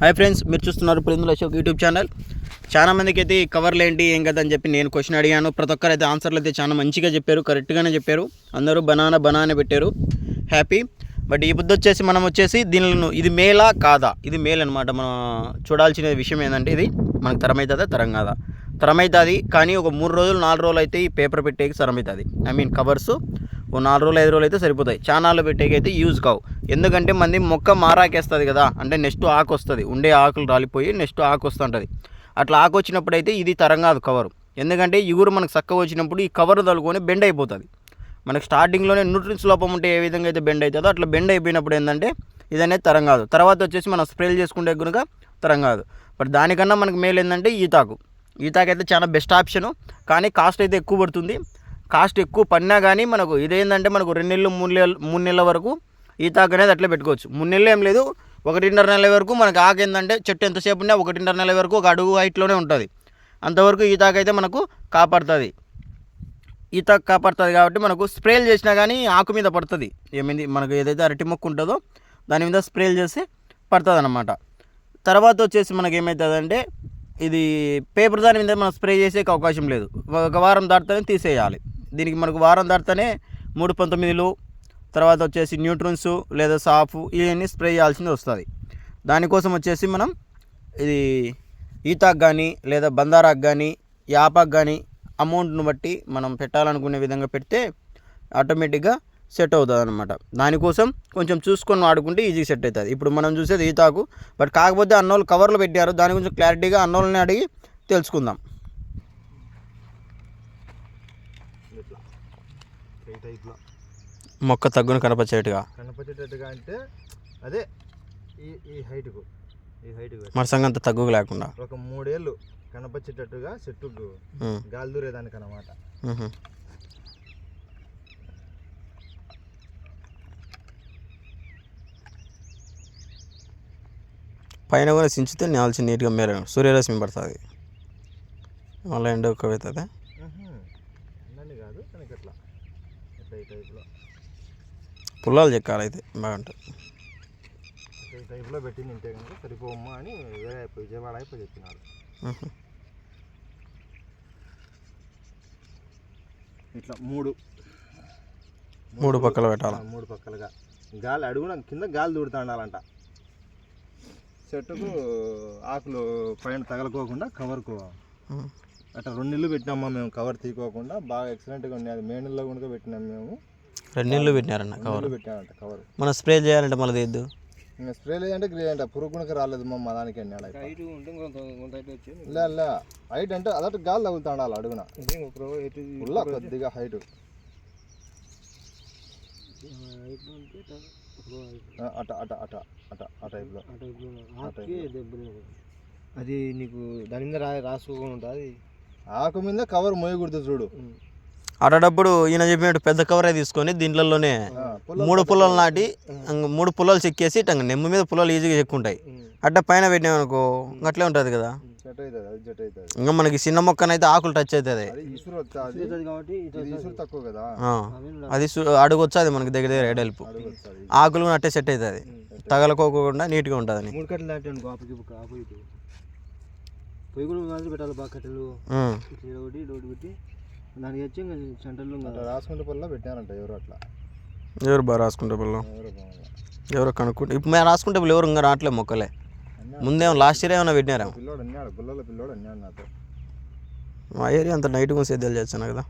Hi friends మీరు చూస్తున్నారు ప్రిందుల Ashok YouTube channel చాలా మందికి అయితే ఈ కవర్లు ఏంటి ఏం కదా అని చెప్పి నేను క్వశ్చన్ అడిగాను. ప్రతి ఒక్కరు అయితే ఆన్సర్లు అయితే చాలా మంచిగా చెప్పారు కరెక్ట్గానే చెప్పారు. అందరూ బనానా బనానా పెట్టారు. హ్యాపీ బట్ ఈ బుద్ధి వచ్చేసి మనం వచ్చేసి దీనిలో ఇది మేలా కాదా? ఇది మేల్ అనమాట మనం చూడాల్సిన విషయం ఏంటంటే ఇది మనకు తరమవుతుందా తరం కాదా తరమవుతుంది కానీ ఒక మూడు రోజులు నాలుగు రోజులు అయితే ఈ పేపర్ పెట్టేకి తరమవుతుంది ఐ మీన్ కవర్స్ ఓ నాలుగు రోజులు ఐదు రోజులు అయితే సరిపోతాయి. చానాలు పెట్టేకి అయితే యూజ్ కావు. ఎందుకంటే మంది మొక్క మారాకేస్తుంది కదా అంటే నెక్స్ట్ ఆకు వస్తుంది ఉండే ఆకులు రాలిపోయి నెక్స్ట్ ఆకు వస్తుంటుంది అట్లా ఆకు వచ్చినప్పుడు అయితే ఇది తరంగాదు కవరు. ఎందుకంటే ఇగురు మనకు చక్కగా వచ్చినప్పుడు ఈ కవర్ తలుకొని బెండ్ అయిపోతుంది. మనకు స్టార్టింగ్లోనే న్యూట్రిన్స్ లోపం ఉంటే ఏ విధంగా అయితే బెండ్ అవుతుందో అట్లా బెండ్ అయిపోయినప్పుడు ఏంటంటే ఇది అనేది తరం కాదు తర్వాత వచ్చేసి మనం స్ప్రేలు చేసుకుంటే కనుక తరంగాదు. బట్ దానికన్నా మనకు మేలు ఏంటంటే ఈతాకు. ఈతాకు అయితే చాలా బెస్ట్ ఆప్షను కానీ కాస్ట్ అయితే ఎక్కువ పడుతుంది. కాస్ట్ ఎక్కువ పడినా కానీ మనకు ఇదేంటంటే మనకు రెండు నెలలు మూడు నెలలు మూడు నెలల వరకు ఈతాక అనేది అట్లే పెట్టుకోవచ్చు. మూడు నెలలు ఏం లేదు ఒకటిన్నర నెల వరకు మనకు ఆకు ఏంటంటే చెట్టు ఎంతసేపు ఉన్నా ఒకటిన్నర నెలల వరకు ఒక అడుగు హైట్లోనే ఉంటుంది. అంతవరకు ఈతాకు అయితే మనకు కాపాడుతుంది. ఈతాక కాపాడుతుంది కాబట్టి మనకు స్ప్రేలు చేసినా కానీ ఆకు మీద పడుతుంది. ఏమైంది? మనకు ఏదైతే అరటి మొక్క ఉంటుందో దాని మీద స్ప్రేలు చేస్తే పడుతుంది అనమాట తర్వాత వచ్చేసి మనకి ఏమవుతుందంటే ఇది పేపర్ దాని మీద మనం స్ప్రే చేసే అవకాశం లేదు. ఒక వారం దాటితేనే తీసేయాలి. దీనికి మనకు వారం దాటితేనే మూడు పంతొమ్మిదిలు తర్వాత వచ్చేసి న్యూట్రన్స్ లేదా సాఫ్ ఇవన్నీ స్ప్రే చేయాల్సింది వస్తుంది. దానికోసం వచ్చేసి మనం ఇది ఈతాకు కానీ లేదా బందారాకు కానీ యాపాకు కానీ అమౌంట్ను బట్టి మనం పెట్టాలనుకునే విధంగా పెడితే ఆటోమేటిక్గా సెట్ అవుతుంది అనమాట దానికోసం కొంచెం చూసుకొని వాడుకుంటే ఈజీగా సెట్ అవుతుంది. ఇప్పుడు మనం చూసేది ఈతాకు బట్ కాకపోతే అన్నోళ్ళు కవర్లు పెట్టారు. దాని గురించి క్లారిటీగా అన్నోళ్ళని అడిగి తెలుసుకుందాం ఇట్లా మొక్క తగ్గును కనపచ్చేట్టుగా కనపడేటట్టుగా అంటే అదే ఈ ఈ హైట్కు ఈ హైట్కు మరసంగంత తగ్గుకు లేకుండా? ఒక మూడేళ్ళు కనపచ్చేటట్టుగా చెట్టుకు గాలి దూరేదానికి అనమాట. పైన కూడా సించితే నేల్చి నీట్గా మేర సూర్యరశ్మి పడుతుంది. మళ్ళీ ఎండ ఎక్కువ అవుతుంది అన్నీ కాదు కానీ ఇట్లా ఇట్లా ఈ టైప్లో పుల్లాలు చెక్కాలి అయితే బాగుంటుంది. టైప్లో పెట్టి నింటే కనుక సరిపోమ్మా అని వేరే అయిపోయి విజయవాడ అయిపోయి చెప్పినాడు. ఇట్లా మూడు. మూడు పక్కల పెట్టాలి? మూడు పక్కలుగా. గాలి అడుగున కింద గాలి దూడుతా ఉండాలంట చెట్టుకు ఆకులు పైన తగలకోకుండా కవర్కు ఉమ్. అట్లా రెండు నెలలు పెట్టినామా మేము కవర్ తీసుకోకుండా బాగా ఎక్సలెంట్గా ఉండేది మే నెలలో కూడా పెట్టినాం మేము. రెండు నీళ్ళు పెట్టినారన్న కవర్ నెలలు పెట్టామంట కవర్ మనం స్ప్రే చేయాలంటే మళ్ళీ తీయద్దు. ఇంకా స్ప్రే లేదంటే గ్రే అంట పురుగు కూడా రాలేదు మా మా దానికి లే హైట్ అంటే అదట గాలి తగులుతా ఉండాలి అడుగున. కొద్దిగా హైట్. అట అట అట అట ఆ టైప్లో. అది నీకు దాని మీద రాసుకోకుండా ఉంటుంది ఆకు మీద కవర్ మోయకూడదు చూడు. అటప్పుడు ఈయన చెప్పినట్టు పెద్ద కవరే తీసుకొని దీంట్లోనే మూడు పుల్లలు నాటి మూడు పుల్లలు చెక్కేసి ఇట్లా నెమ్మ మీద పుల్లలు ఈజీగా చెక్కుంటాయి. అట్ట పైన పెట్టినామనుకో ఇంక అట్లే ఉంటుంది కదా. ఇంకా మనకి చిన్న మొక్కనైతే ఆకులు టచ్ అవుతుంది అది అడుగు వచ్చేది మనకి దగ్గర దగ్గర ఎడల్పు ఆకులు కూడా అట్టే సెట్ అవుతుంది తగలకోకుండా నీట్గా ఉంటుంది పొయ్యి కూడా పెట్టాలి బాగా కట్టెలు. ఇట్లా ఒకటి ఇటు ఒకటి పెట్టి దానికి వచ్చి ఇంకా సెంటర్లో అట్లా రాసుకుంటే పల్ల పెట్టారంట ఎవరు అట్లా. ఎవరు బాగా రాసుకుంటే పిల్లలు ఎవరు కనుక్కుంటే? ఇప్పుడు మేము రాసుకుంటే పిల్లలు ఎవరు ఇంకా రావట్లే మొక్కలే. ముందేమో లాస్ట్ ఇయర్ ఏమైనా పెట్టినారేమో పిల్లోడు అన్నాడు. గుల్లల పిల్లోడు అన్నాడు నాతో. మా ఏరియా అంత నైట్గా సేద్యాలు చేస్తాను కదా.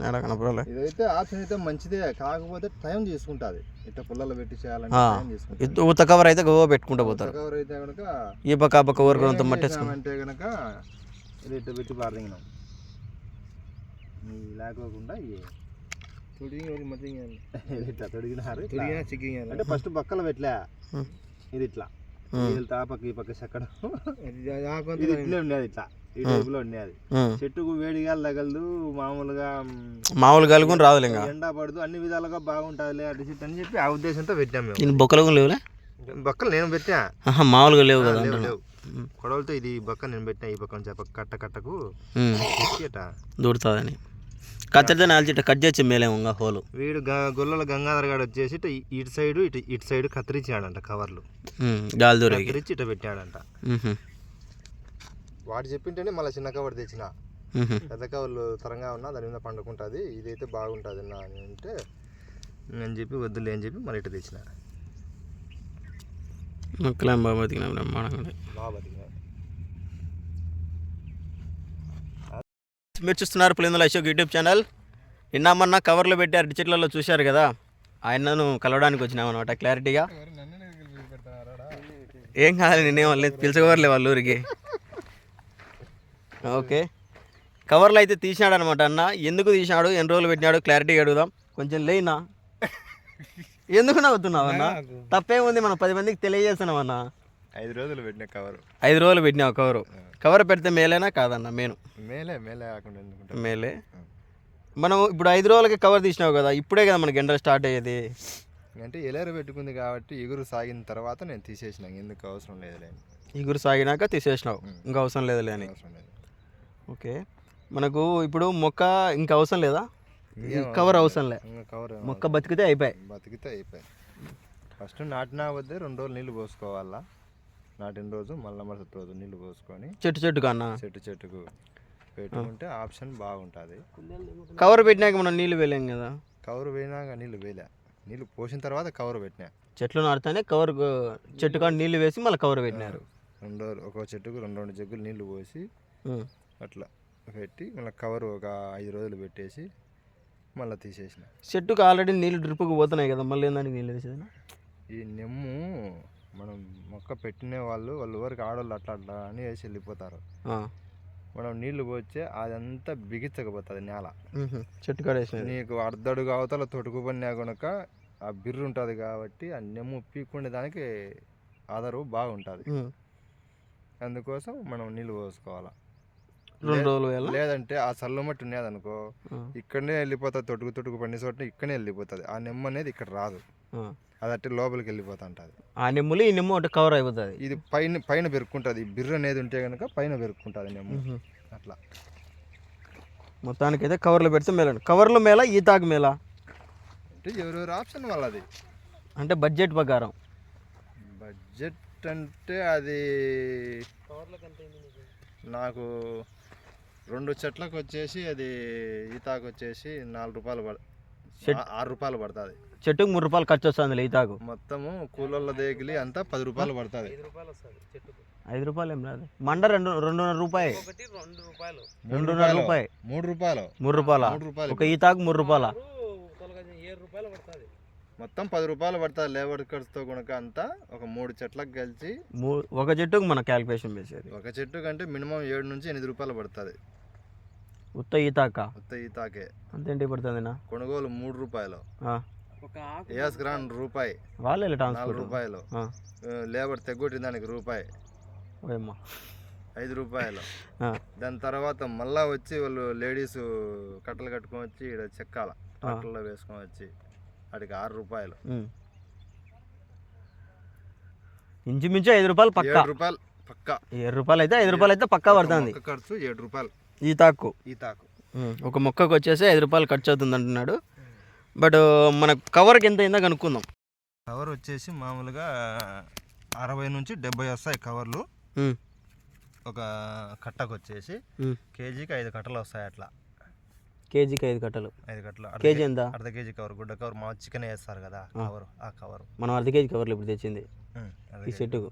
ఏడా కనపడాలి. ఇదైతే ఆప్షన్ అయితే మంచిదే. కాకపోతే టైం తీసుకుంటుంది. ఇట్లా పుల్లలు పెట్టి చేయాలంటే ఆ. టైం తీసుకుంటుంది. ఉత్త కవర్ అయితే గోవా పెట్టుకుంటూ పోతారు. కవర్ అయితే కనుక ఈ పక్క ఆ పక్క ఊరికి అంత మట్టేసుకుని అంటే కనుక ఇది ఇట్లా పెట్టి పారదింగినాం. లేకోకుండా తొడిగి. ఇది ఇట్లా తొడిగినారు. తొడిగినా అంటే ఫస్ట్ పక్కల పెట్టలే. ఇది ఇట్లా. ఆ. పక్క ఈ పక్క చెక్కడం. ఇది ఇట్లే ఉండేది ఇట్లా. ఈ టైపులో ఉండేది. చెట్టుకు వేడిగా తగలదు మామూలుగా మ్, మామూలు కలుగుని ఇంకా. ఎండ పడదు అన్ని విధాలుగా బాగుంటుంది అటు చెట్టు అని చెప్పి ఆ ఉద్దేశంతో పెట్టాం మేము. బొక్కలు లేవులే? బక్కలు నేను పెట్టా. మామూలుగా లేవు కదా లేవు కొడవలతో ఇది ఈ పక్క నేను పెట్టిన ఈ పక్క నుంచి పక్క కట్ట కట్టకు. దూరుతుందని కత్తిరితే నాలుగు చెట్టు కట్ చేసి మేలేము ఇంకా హోలు. వీడు గ- గొల్లల గంగాధర్ గారు వచ్చేసి ఇటు ఇటు సైడ్ ఇటు ఇటు సైడ్ కత్తిరించాడంట కవర్లు. గాలి దూరేకి కత్తిరించి ఇటు పెట్టాడంట. వాడు చెప్పింటేనే మళ్ళీ చిన్న కవర్ తెచ్చిన. పెద్ద కవర్లు తరంగా ఉన్నా దాని మీద పండుకుంటుంది ఇదైతే బాగుంటుంది నా అని అంటే అని చెప్పి వద్దులే అని చెప్పి మళ్ళీ ఇటు తెచ్చిన. మొక్కలేం బాగా బతికినా బ్రహ్మాండంగా. ఉన్నాయి. బాగా మీరు చూస్తున్నారు పులిందుల అశోక్ యూట్యూబ్ ఛానల్. నిన్నమన్నా కవర్లు పెట్టి అరటి చెట్లలో చూశారు కదా ఆయనను కలవడానికి వచ్చినామన్నమాట క్లారిటీగా. ఏం కాదు నేనేం లేదు పిలిచకవర్లే వాళ్ళ ఊరికి. ఓకే. కవర్లు అయితే తీసినాడు అనమాట అన్న. ఎందుకు తీసినాడు ఎన్ని రోజులు పెట్టినాడు క్లారిటీగా అడుగుదాం. కొంచెం లేనా ఎందుకు నవ్వుతున్నావు అన్న? తప్పేముంది మనం పది మందికి తెలియజేస్తున్నాం అన్న. ఐదు రోజులు పెట్టిన కవర్. ఐదు రోజులు పెట్టినావు కవరు. కవర్ పెడితే మేలేనా కాదన్న? మేను. మేలే మేలే కాకుండా ఎందుకుంటా మేలే. మనం ఇప్పుడు ఐదు రోజులకి కవర్ తీసినావు కదా ఇప్పుడే కదా మనకి ఎండలు స్టార్ట్ అయ్యేది. అంటే ఎలేరు పెట్టుకుంది కాబట్టి ఎగురు సాగిన తర్వాత నేను తీసేసిన ఎందుకు అవసరం లేదులే. ఇగురు సాగినాక తీసేసినావు. ఇంకా అవసరం లేదులే అని. అవసరం లేదు. ఓకే. మనకు ఇప్పుడు మొక్క ఇంకా అవసరం లేదా? కవర్ అవసరం లే. ఇంకా కవర్ మొక్క బతికితే అయిపోయి బతికితే అయిపోయి ఫస్ట్ నాటినా వద్దే రెండు రోజులు నీళ్ళు పోసుకోవాలా? నాటిన రోజు మళ్ళీ మరుసటి రోజు నీళ్ళు పోసుకొని చెట్టు చెట్టు కన్నా చెట్టు చెట్టుకు పెట్టుకుంటే ఆప్షన్ బాగుంటుంది. కవర్ పెట్టినాక మనం నీళ్ళు వేయలేం కదా? కవర్ పోయినాక నీళ్ళు వేయలే. నీళ్ళు పోసిన తర్వాత కవర్ పెట్టినా. చెట్లు నాటుతానే కవర్ చెట్టు కాడ నీళ్ళు వేసి మళ్ళీ కవర్ పెట్టినారు. రెండు ఒక చెట్టుకు రెండు రెండు జగ్గులు నీళ్ళు పోసి. అట్లా పెట్టి మళ్ళీ కవర్ ఒక ఐదు రోజులు పెట్టేసి మళ్ళీ తీసేసిన. చెట్టుకు ఆల్రెడీ నీళ్ళు డ్రిప్కి పోతున్నాయి కదా మళ్ళీ ఏందానికి నీళ్ళు వేసేది? ఈ నెమ్ము మనం మొక్క పెట్టిన వాళ్ళు వాళ్ళు ఊరికి ఆడవాళ్ళు అట్లా అట్లా అని వేసి వెళ్ళిపోతారు. మనం నీళ్ళు పోస్తే అదంతా బిగించకపోతుంది నేల. చెట్టు కాడ వేసినది నీకు అర్ధడుగు అవతల తొడుగు పడినా కనుక ఆ బిర్రు ఉంటుంది కాబట్టి ఆ నెమ్ము పీక్కుండే దానికి ఆధారు బాగుంటుంది. అందుకోసం మనం నీళ్ళు పోసుకోవాలి. రెండు రోజులు లేదంటే ఆ చల్ల మట్టి ఉన్నదనుకో ఆ. ఇక్కడనే వెళ్ళిపోతుంది తొడుగు తొడుగు పండి చోట ఇక్కడనే వెళ్ళిపోతుంది. ఆ నెమ్మ అనేది ఇక్కడ రాదు. అది అట్టి లోపలికి వెళ్ళిపోతుంటుంది. ఆ నిమ్ములు ఈ నిమ్ము ఒకటి కవర్ అయిపోతుంది. ఇది పైన పైన పెరుక్కుంటుంది. ఈ బిర్రు అనేది ఉంటే కనుక పైన పెరుక్కుంటుంది నెమ్మ. అట్లా. మొత్తానికైతే కవర్లో పెడితే మేలండి. కవర్లో మేళ ఈతాకు మేళ అంటే ఎవరెవరి ఆప్షన్ వాళ్ళది. అంటే బడ్జెట్ ప్రకారం. బడ్జెట్ అంటే అది నాకు రెండు చెట్లకు వచ్చేసి అది ఈతాకు వచ్చేసి నాలుగు రూపాయలు పడ ఆరు రూపాయలు పడుతుంది. చెట్టుకు మూడు రూపాయలు ఖర్చు వస్తుంది ఈతాకు మొత్తము కూలర్ల దేగిలి అంతా పది రూపాయలు పడుతుంది. ఐదు రూపాయలు ఏం రాదు. మండ రెండు రెండున్నర రూపాయి. రెండున్నర రూపాయలు. రూపాయి. మూడు రూపాయలు. మూడు రూపాయల? మూడు రూపాయలు ఒక ఈతాకు మూడు రూపాయల? మొత్తం పది రూపాయలు పడుతుంది లేబర్ ఖర్చుతో కనుక అంతా ఒక మూడు చెట్లకు కలిసి ఒక చెట్టుకు మన క్యాలిక్యులేషన్ వేసేది ఒక చెట్టు కంటే మినిమం ఏడు నుంచి ఎనిమిది రూపాయలు పడుతుంది. ఉత్త ఈతాక. కొత్త ఈతాకే. అంతేంటి పడుతుందినా? కొనుగోలు మూడు రూపాయలు. ఏస్ గ్రాండ్ రూపాయి. వాళ్ళే నాలుగు ట్రాన్స్పోర్ట్ రూపాయలు. ఆ, లేబర్ తెగొట్టిన దానికి రూపాయి ఐదు రూపాయలు. ఆ, దాని తర్వాత మళ్ళా వచ్చి వాళ్ళు లేడీస్ కట్టలు కట్టుకొని వచ్చి ఇక్కడ చెక్కాల. కట్టల్లో వేసుకొని వచ్చి వాటికి ఆరు రూపాయలు. ఇంచుమించు ఐదు రూపాయలు పక్కా. రూపాయలు పక్కా. ఏడు రూపాయలు అయితే ఐదు రూపాయలు అయితే పక్కా పడుతుంది. ఖర్చు ఏడు రూపాయలు. ఈతాకు ఈతాకు ఒక మొక్కకు వచ్చేసి ఐదు రూపాయలు ఖర్చు అవుతుంది అంటున్నాడు. బట్ మన కవర్కి ఎంత అయిందో కనుక్కుందాం. కవర్ వచ్చేసి మామూలుగా అరవై నుంచి డెబ్బై వస్తాయి కవర్లు. ఒక కట్టకు వచ్చేసి. కేజీకి ఐదు కట్టలు వస్తాయి అట్లా. కేజీకి ఐదు కట్టలు. ఐదు కట్టలు. కేజీ ఎంత? అర్ధ కేజీ కవర్ గుడ్డ కవర్ మా చికెన్ వేస్తారు కదా కవర్ ఆ కవర్. మనం అర్ధ కేజీ కవర్లు ఇప్పుడు తెచ్చింది. ఈ సెట్టుకు.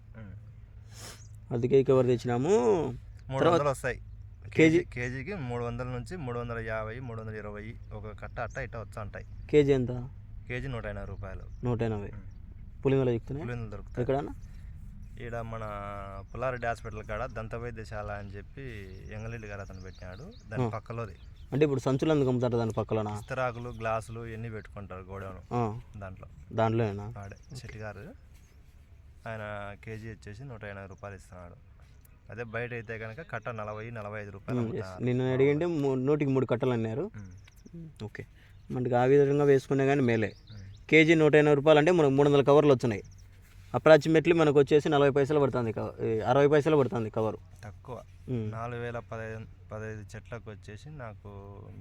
అర్ధ కేజీ కవర్ తెచ్చినాము. మూడు వందలు వస్తాయి. కేజీ? కేజీ కేజీకి మూడు వందల నుంచి మూడు వందల యాభై మూడు వందల ఇరవై ఒక కట్ట అట్ట ఇట్ట వచ్చా ఉంటాయి. కేజీ ఎంత? కేజీ నూట ఎనభై రూపాయలు. నూట ఎనభై. పులింగలో చెప్తున్నాయి పులిందులు దొరుకుతాయి. ఎక్కడన్నా? ఈడ మన పుల్లారెడ్డి హాస్పిటల్ కాడ దంత వైద్యశాల అని చెప్పి ఎంగళిల్లి గారు అతను పెట్టినాడు. దాని పక్కలోది. అంటే ఇప్పుడు సంచులు ఎందుకు అమ్ముతారు దాని పక్కలనా? ఇస్తరాకులు గ్లాసులు ఇవన్నీ పెట్టుకుంటారు గోడౌన్ దాంట్లో. దాంట్లోనేనా? ఆడే శెట్టి గారు. ఆయన కేజీ వచ్చేసి నూట ఎనభై రూపాయలు ఇస్తున్నాడు. అదే బయట అయితే కనుక కట్ట నలభై నలభై ఐదు రూపాయలు. నిన్న అడిగింటే నూటికి మూడు కట్టలు అన్నారు. ఓకే. మనకి ఆ విధంగా వేసుకునే కానీ మేలే. కేజీ నూట ఎనభై రూపాయలు అంటే మనకు మూడు వందల కవర్లు వచ్చినాయి. అప్రాక్సిమేట్లీ మనకు వచ్చేసి నలభై పైసలు పడుతుంది అరవై పైసలు పడుతుంది కవర్. తక్కువ. నాలుగు వేల పదహైదు పదహైదు చెట్లకు వచ్చేసి నాకు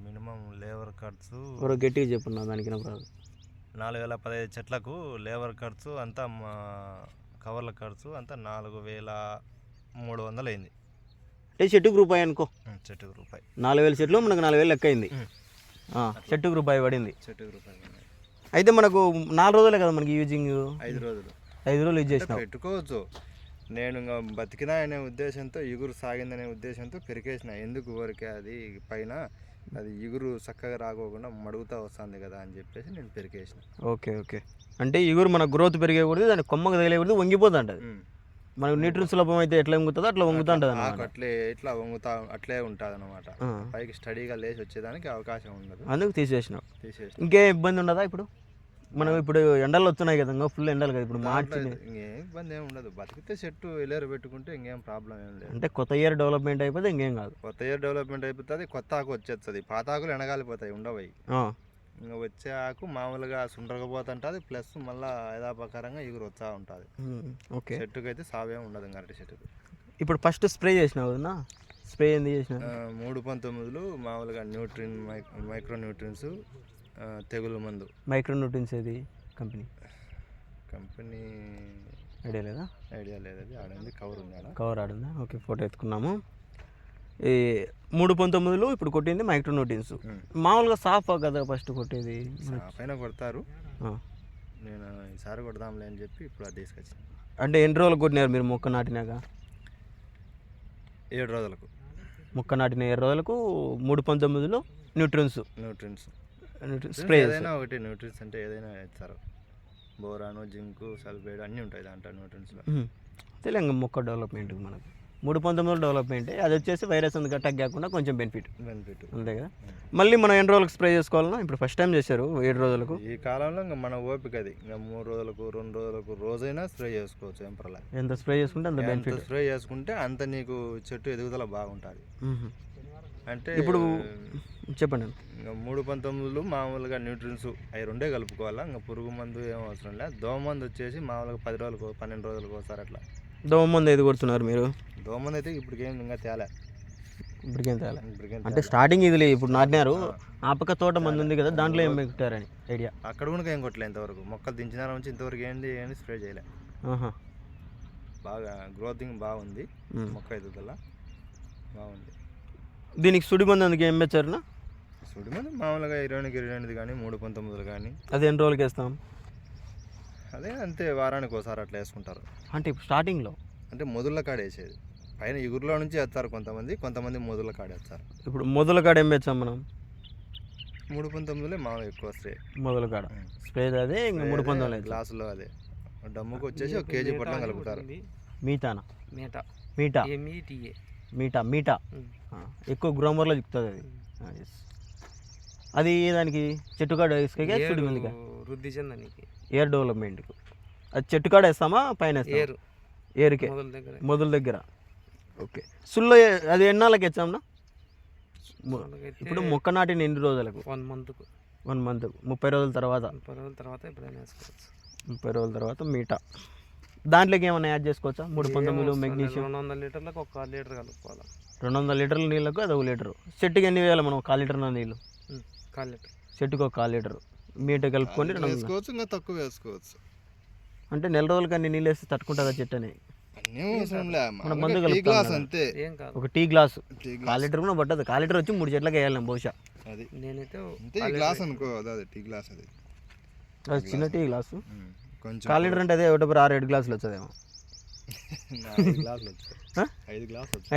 మినిమం లేబర్ ఖర్చు ఎవరో గట్టిగా చెప్పున్నా దానికి నాలుగు వేల పదహైదు చెట్లకు లేబర్ ఖర్చు అంతా మా కవర్ల ఖర్చు అంతా నాలుగు వేల మూడు వందలు అయింది అంటే చెట్టుకు రూపాయి అనుకో. చెట్టుకు రూపాయి నాలుగు వేల చెట్లు మనకు నాలుగు వేలు లెక్క అయింది. చెట్టుకు రూపాయి పడింది. చెట్టుకు రూపాయి. అయితే మనకు నాలుగు రోజులే కదా మనకి యూజింగ్ ఐదు రోజులు. ఐదు రోజులు యూజ్ అంటే చేసినావు. పెట్టుకోవచ్చు. నేను ఇంకా బతికినా అనే ఉద్దేశంతో ఇగురు సాగిందనే ఉద్దేశంతో పెరికేసిన. ఎందుకు ఊరికే అది పైన అది ఇగురు చక్కగా రాకోకుండా మడుగుతా వస్తుంది కదా అని చెప్పేసి నేను పెరికేసిన. Okay okay. అంటే ఇగురు మన గ్రోత్ పెరిగేకూడదు దాని కొమ్మకు తగిలేకూడదు వంగిపోతుంటది ఉం. మనకు నీటి సులభం అయితే ఎట్లా వంగుతుందో అట్లా వంగుతూ ఉంటుంది అట్లే ఇట్లా వంగుతా అట్లే ఉంటుంది అనమాట పైకి స్టడీగా లేచి వచ్చేదానికి అవకాశం ఉండదు. అందుకు తీసేసినావు తీసేసి ఇంకే ఇబ్బంది ఉండదా ఇప్పుడు? మనం ఇప్పుడు ఎండలు వస్తున్నాయి కదా ఇంకా ఫుల్ ఎండలు కదా ఇప్పుడు మార్చి ఇంకేం ఇబ్బంది ఏమి ఉండదు. బతికితే చెట్టు ఎలేరు పెట్టుకుంటే ఇంకేం ప్రాబ్లం ఏం లేదు. అంటే కొత్త ఇయర్ డెవలప్మెంట్ అయిపోతే ఇంకేం కాదు. కొత్త ఇయర్ డెవలప్మెంట్ అయిపోతుంది కొత్త ఆకు వచ్చేస్తుంది. పాత ఆకులు ఎండగాలిపోతాయి ఉండవు ఇంకా వచ్చే ఆకు మామూలుగా సుండరకపోతుంటుంది ప్లస్ మళ్ళీ యథాప్రకారంగా ఎగురు వస్తూ ఉంటుంది ఓకే. చెట్టుకు అయితే సావేం ఉండదు ఇంకా అరటి చెట్టుకు. ఇప్పుడు ఫస్ట్ స్ప్రే చేసినావు కదా స్ప్రే ఏంది చేసిన మూడు పంతొమ్మిదిలు మామూలుగా న్యూట్రిన్ మైక్రో న్యూట్రిన్స్ తెగులు మందు. మైక్రో న్యూట్రిన్స్ ఏది? కంపెనీ? కంపెనీ ఐడియా లేదా? ఐడియా లేదు అది. ఆడింది కవర్ ఉంది కవర్ ఆడుందా? ఓకే ఫోటో ఎత్తుకున్నాము. ఈ మూడు పంతొమ్మిదిలో ఇప్పుడు కొట్టింది మైక్రో న్యూట్రిన్స్ ఉమ్. మామూలుగా సాఫ్ కదా ఫస్ట్ కొట్టేది. పైన కొడతారు. నేను ఈసారి కొడదాంలే అని చెప్పి ఇప్పుడు అది తీసుకొచ్చాను. అంటే ఎన్ని రోజులు కొట్టినారు మీరు మొక్క నాటినాక? ఏడు రోజులకు. మొక్క నాటిన ఏడు రోజులకు మూడు పంతొమ్మిదిలో న్యూట్రిన్స్ న్యూట్రిన్స్ స్ప్రే ఏదైనా ఒకటి న్యూట్రిన్స్ అంటే ఏదైనా ఇస్తారు బోరాను జింకు సల్ఫేట్ అన్నీ ఉంటాయి దాంట్లో న్యూట్రిన్స్లో తెలంగాణ మొక్క డెవలప్మెంట్ మనకు. మూడు పంతొమ్మిదిలో డెవలప్మెంట్ అది వచ్చేసి వైరస్ అందుకు అటాక్ కాకుండా కొంచెం బెనిఫిట్ బెనిఫిట్ అంతే కదా? మళ్ళీ మనం ఎన్ని రోజులకు స్ప్రే చేసుకోవాలన్నా ఇప్పుడు ఫస్ట్ టైం చేశారు ఏడు రోజులకు. ఈ కాలంలో ఇంకా మన ఓపిక అది. ఇంకా మూడు రోజులకు రెండు రోజులకు రోజైనా స్ప్రే చేసుకోవచ్చు ఏం పర్లేదు ఎంత స్ప్రే చేసుకుంటే అంత బెనిఫిట్ స్ప్రే చేసుకుంటే అంత నీకు చెట్టు ఎదుగుదల బాగుంటుంది. అంటే ఇప్పుడు చెప్పండి. ఇంకా మూడు పంతొమ్మిదిలు మామూలుగా న్యూట్రిన్స్ అవి రెండే కలుపుకోవాలా. ఇంకా పురుగు మందు ఏం అవసరం లేదు. దోమ మందు వచ్చేసి మామూలుగా పది రోజులకు పన్నెండు రోజులకు ఒకసారి అట్లా. దోమ మంది ఏది కొడుతున్నారు మీరు? దోమ మందు అయితే ఇప్పటికేం ఇంకా తేలే. ఇప్పటికేం తేలా. అంటే స్టార్టింగ్ ఇది ఇప్పుడు నాటినారు. ఆ. పక్క తోట మంది ఉంది కదా దాంట్లో ఏం పెట్టారని ఐడియా? అక్కడ కూడా ఏం కొట్టలే ఇంతవరకు. మొక్కలు దించిన నుంచి ఇంతవరకు ఏంటి ఏంటి స్ప్రే చేయలే. బాగా గ్రోతింగ్ బాగుంది. మొక్క ఎదుగుదల బాగుంది. దీనికి సుడి మంది అందుకు ఏం పెట్టారునా సుడి మీద మామూలుగా ఇరవై ఇరవై ఎనిమిది కానీ మూడు పంతొమ్మిదిలు కానీ. అది ఎన్ని రోజులకి వేస్తాం? అదే అంతే వారానికి ఒకసారి అట్లా వేసుకుంటారు. అంటే ఇప్పుడు స్టార్టింగ్లో అంటే మొదళ్ళ కాడ వేసేది. పైన ఇగురులో నుంచి వేస్తారు కొంతమంది కొంతమంది మొదళ్ళ కాడ వేస్తారు ఇప్పుడు మొదల కాడ ఏం పెట్టాం మనం? మూడు పంతొమ్మిదిలే మామూలుగా ఎక్కువ వస్తాయి మొదల కాడ. స్ప్రే అదే ఇంకా మూడు పంతొమ్మిది గ్లాసులో అదే. డమ్ముకు వచ్చేసి ఒక కేజీ పొట్లం కలుపుతారు. మీటానా? మేట. మీటా? మీటా మీటా? ఆ, ఎక్కువ గ్రోమర్లో చెప్తుంది అది. అది దానికి? చెట్టు కాడ వృద్ధి చెందనికి. ఎయిర్ డెవలప్మెంట్కి అది చెట్టు కాడ వేస్తామా? పైన? ఏరు ఏరుకే మొదల దగ్గర. మొదల దగ్గర. ఓకే. సుల్లో అది ఎన్నాళ్ళకి వచ్చామన్నా ఇప్పుడు మొక్క నాటిన ఎన్ని రోజులకు? వన్ మంత్కు. వన్ మంత్ ముప్పై రోజుల తర్వాత. ముప్పై రోజుల తర్వాత ఎప్పుడైనా వేసుకోవచ్చు. ముప్పై రోజుల తర్వాత మీటా. దాంట్లోకి ఏమైనా యాడ్ చేసుకోవచ్చా? మూడు పంతొమ్మిదిలో ఏం మెగ్నీషియం. రెండు వందల లీటర్లకు ఒక లీటర్ కలుపుకోవాలి. రెండు వందల లీటర్ల నీళ్ళకు అది ఒక లీటరు. చెట్టుకి ఎన్ని వేయాలి మనం? కాల్ లీటర్ నీళ్ళు. కాల్ లీటర్. చెట్టుకు ఒక కాల్ లీటర్. మీట కలుపుకొని. వేసుకోవచ్చు ఇంకా తక్కువ వేసుకోవచ్చు. అంటే నెల రోజులకి అన్ని నీళ్ళు వేస్తే తట్టుకుంటుందా చెట్టు అని మన మందు గ్లాస్. అంతే. ఏం కాదు. ఒక టీ గ్లాసు. కాల్ లీటర్ కూడా పట్టదు. కాల్ లీటర్ వచ్చి మూడు చెట్లకి వేయాలి బహుశా. అది. నేనైతే గ్లాస్ అనుకో అదే టీ గ్లాస్ అది. అది చిన్న టీ గ్లాసు. కొంచెం కాల్ లీటర్ అంటే అదే ఒకటి ఆరు ఏడు గ్లాసులు వచ్చేదేమో.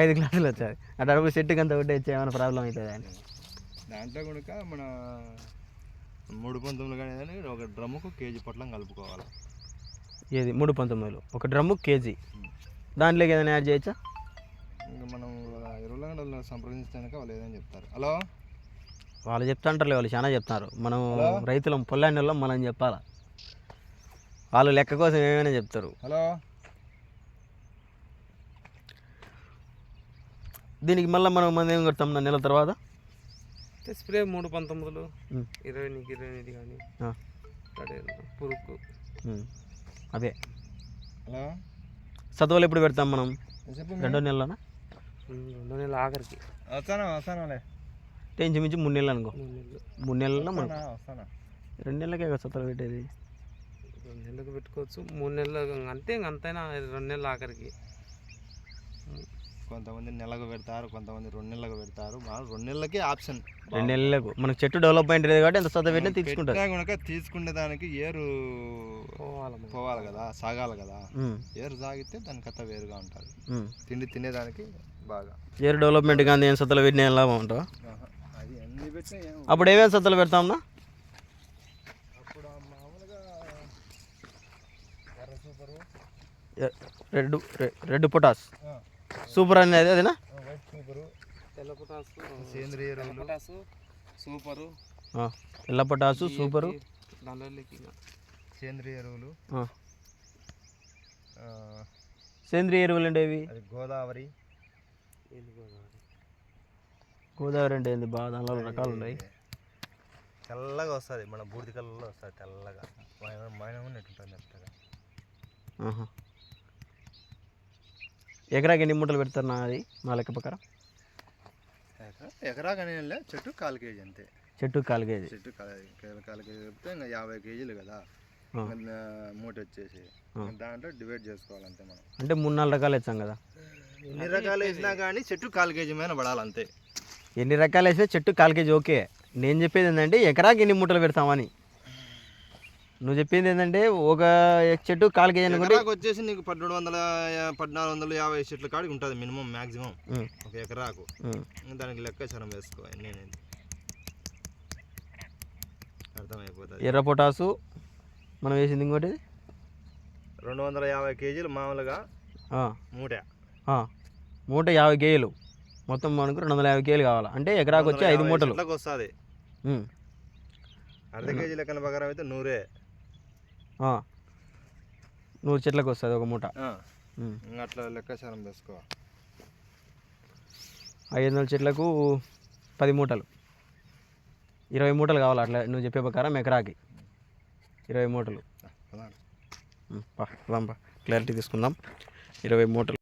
ఐదు గ్లాసులు వచ్చాయి. అటు అడుగు చెట్టుకి అంత ఒకటి వచ్చే ఏమైనా ప్రాబ్లం అవుతుంది అని. దాంట్లో కూడా మన మూడు పంతొమ్మిది కానీ ఏదైనా ఒక డ్రమ్ముకు కేజీ పొట్లం కలుపుకోవాలి. ఏది? మూడు పంతొమ్మిదిలో. ఒక డ్రమ్ము కేజీ. దాంట్లోకి ఏదైనా యాడ్ చేయొచ్చా? ఇంకా మనం ఎరువుల గంటలు సంప్రదించడానికి వాళ్ళు ఏదైనా చెప్తారు. హలో? వాళ్ళు చెప్తాంటారులే వాళ్ళు చాలా చెప్తారు. మనం? రైతులం పొల్లాండిలో మనం చెప్పాలా? వాళ్ళు లెక్క కోసం ఏమైనా చెప్తారు. హలో? దీనికి మళ్ళీ మనం మనం ఏం కొడతాం? నెల తర్వాత? స్ప్రే మూడు పంతొమ్మిదిలు. ఇరవై నీకు ఇరవై ఎనిమిది కానీ ఆ. అదే పురుగు. ఉమ్. అదే. హలో సతవలు ఎప్పుడు పెడతాం మనం? రెండో నెలలోనా? ఉమ్, రెండో నెలల ఆఖరికి. వస్తానా వస్తానాలే అంటే ఇంచుమించు మూడు నెలలు అనుకో. మూడు నెలలు. మూడు నెలల్లో మనం రెండు నెలలకే కదా సతలు పెట్టేది? రెండు నెలలకు పెట్టుకోవచ్చు మూడు నెలలు అంతే ఇంక అంతైనా రెండు నెలల ఆఖరికి. కొంతమంది నెలకు పెడతారు కొంతమంది రెండు నెలలకు పెడతారు. రెండు నెలలకే ఆప్షన్. రెండు నెలలకు. మనకు చెట్టు డెవలప్మెంట్ లేదు కాబట్టి ఎంత సత పెట్టినా పెట్టినా కనుక తీసుకునే దానికి ఏరు పోవాలి కదా సాగాలి కదా. ఏరు సాగితే దాని కథ వేరుగా ఉంటుంది. తిండి తినేదానికి బాగా. ఏరు డెవలప్మెంట్ కానీ ఏం సత్తలు పెట్టినా ఎలా ఉంటావు ఆహా. అది అన్ని పెట్టినా ఏం అప్పుడు ఏమేమి సత్తలు పెడతామన్నా అప్పుడు ఆ మామూలుగా ఎర్ర సూపరు. ఎ- రెడ్ రెడ్ పొటాస్. సూపర్ అనేది అదేనా? సూపరు తెల్ల పొటాసు సూపరు. సేంద్రియ ఎరువులు. సేంద్రియ ఎరువులు అంటే ఇవి గోదావరి. గోదావరి అంటే ఏంది? బాగా దానిలో రకాలు ఉన్నాయి. తెల్లగా వస్తుంది మన బూడిద కలర్లో వస్తుంది తెల్లగా. మైనం మెత్తగా. ఆహా. ఎకరాకి ఎన్ని మూటలు పెడతారు అది? నా లెక్క ప్రకారం. ఎకరా ఎకరా కానీ చెట్టు కాలు కేజీ అంతే. చెట్టు కాలు కేజీ. చెట్టు కాలు కేజీ చెప్తే ఇంకా యాభై కేజీలు కదా. మూట వచ్చేసి. దాంట్లో డివైడ్ చేసుకోవాలంతే మనం. అంటే మూడు నాలుగు రకాలు ఇచ్చాం కదా. ఎన్ని రకాలు వేసినా కానీ చెట్టు కాలు కేజీ మీద పడాలంతే. ఎన్ని రకాలు వేస్తే చెట్టు కాలు కేజీ ఓకే. నేను చెప్పేది ఏంటంటే ఎకరాకి ఎన్ని మూటలు పెడతామని. నువ్వు చెప్పింది ఏంటంటే ఒక చెట్టు కాలు కేజీ అనుకుంటే ఎకరాకు వచ్చేసి నీకు పద్మూడు వందల పద్నాలుగు వందల యాభై చెట్ల కాడికి ఉంటుంది మినిమం మ్యాక్సిమం ఉమ్, ఒక ఎకరాకు. దానికి లెక్కాచారం వేసుకో నేనేది అర్థమైపోతుంది. ఎర్ర పొటాసు మనం వేసింది ఇంకోటి? రెండు వందల యాభై కేజీలు మామూలుగా మూట. మూట యాభై కేజీలు. మొత్తం మనకు రెండు వందల యాభై కేజీలు కావాలి? అంటే ఎకరాకు వచ్చి ఐదు మూటలు. వస్తుంది. అర్ధ కేజీ లెక్కన ప్రకారం అయితే నూరే. నూరు చెట్లకు వస్తుంది ఒక మూట. అట్లా లెక్కాచారం వేసుకో ఐదు వందల చెట్లకు పది మూటలు. ఇరవై మూటలు కావాలి అట్లా నువ్వు చెప్పే ప్రకారం ఎకరాకి? ఇరవై మూటలు. పా. క్లారిటీ తీసుకుందాం. ఇరవై మూటలు.